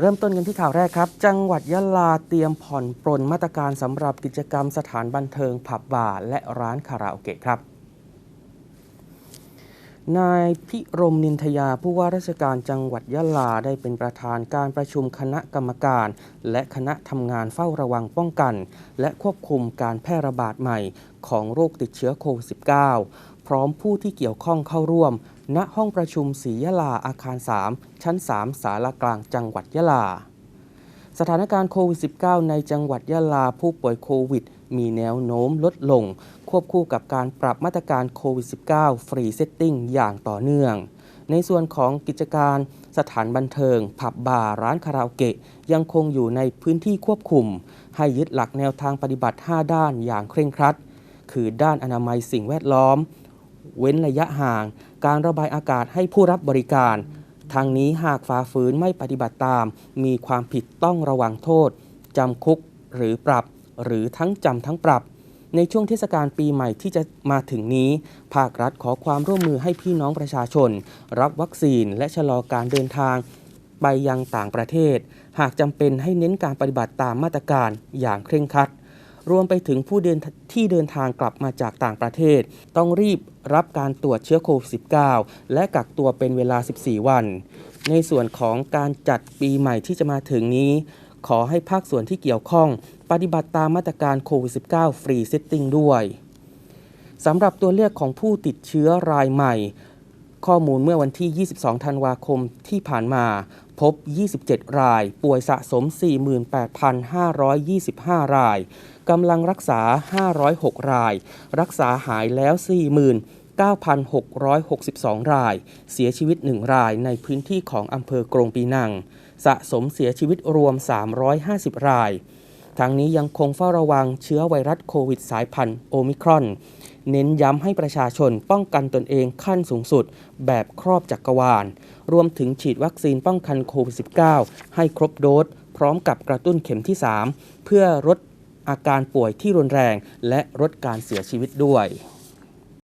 เริ่มต้นกันที่ข่าวแรกครับ จังหวัดยะลาเตรียมผ่อนปรนมาตรการสำหรับกิจกรรมสถานบันเทิงผับบาร์และร้านคาราโอเกะครับนายพิรมนินทยาผู้ว่าราชการจังหวัดยะลาได้เป็นประธานการประชุมคณะกรรมการ และคณะทำงานเฝ้าระวังป้องกัน และควบคุมการแพร่ระบาดใหม่ของโรคติดเชื้อโควิด -19 พร้อมผู้ที่เกี่ยวข้องเข้าร่วม ณห้องประชุมศรียะลาอาคาร 3 ชั้น 3 สารากลางจังหวัดยะลา สถานการณ์โควิด -19 ในจังหวัดยะลาผู้ป่วยโควิด มีแนวโน้มลดลง ควบคู่กับการปรับมาตรการโควิด -19 ฟรีเซตติ้งอย่างต่อเนื่อง ในส่วนของกิจการสถานบันเทิง ผับบาร์ร้านคาราโอเกะ ยังคงอยู่ในพื้นที่ควบคุม ให้ยึดหลักแนวทางปฏิบัติ 5 ด้านอย่างเคร่งครัด คือด้านอนามัยสิ่งแวดล้อม เว้นระยะห่าง การระบายอากาศให้ผู้รับบริการ ทางนี้หากฝ่าฝืนไม่ปฏิบัติตาม มีความผิดต้องระวังโทษ จำคุกหรือปรับ หรือทั้งจำทั้งปรับ ในช่วงเทศกาลปีใหม่ที่จะมาถึงนี้ ภาครัฐขอความร่วมมือให้พี่น้องประชาชน รับวัคซีนและชะลอการเดินทางไปยังต่างประเทศ หากจำเป็นให้เน้นการปฏิบัติตามมาตรการอย่างเคร่งครัด รวมไปถึงผู้เดินที่เดินทางกลับมาจากต่างประเทศ ต้องรีบรับการตรวจเชื้อโควิด -19 และกักตัวเป็นเวลา 14 วัน ในส่วนของการจัดปีใหม่ที่จะมาถึงนี้ ขอให้ภาคส่วนที่เกี่ยวข้อง ปฏิบัติตามมาตรการโควิด -19 ฟรีเซตติ้งด้วยสำหรับตัวเลขของผู้ติดเชื้อรายใหม่ ข้อมูลเมื่อวันที่ 22 ธันวาคมที่ผ่านมา พบ 27 ราย ป่วยสะสม 48,525 ราย กำลังรักษา 506 ราย รักษาหายแล้ว 49,662 ราย เสียชีวิต 1 รายในพื้นที่ของอำเภอกรงปีนัง สะสมเสียชีวิตรวม 350 ราย ทั้งนี้ยังคงเฝ้าระวังเชื้อไวรัสโควิดสายพันธุ์โอมิครอน เน้นย้ำให้ประชาชนป้องกันตนเองขั้นสูงสุด แบบครอบจักกรวาล รวมถึงฉีดวัคซีนป้องกันโควิด -19 ให้ครบโดส พร้อมกับกระตุ้นเข็มที่ 3 เพื่อลดอาการป่วยที่รุนแรง และลดการเสียชีวิตด้วย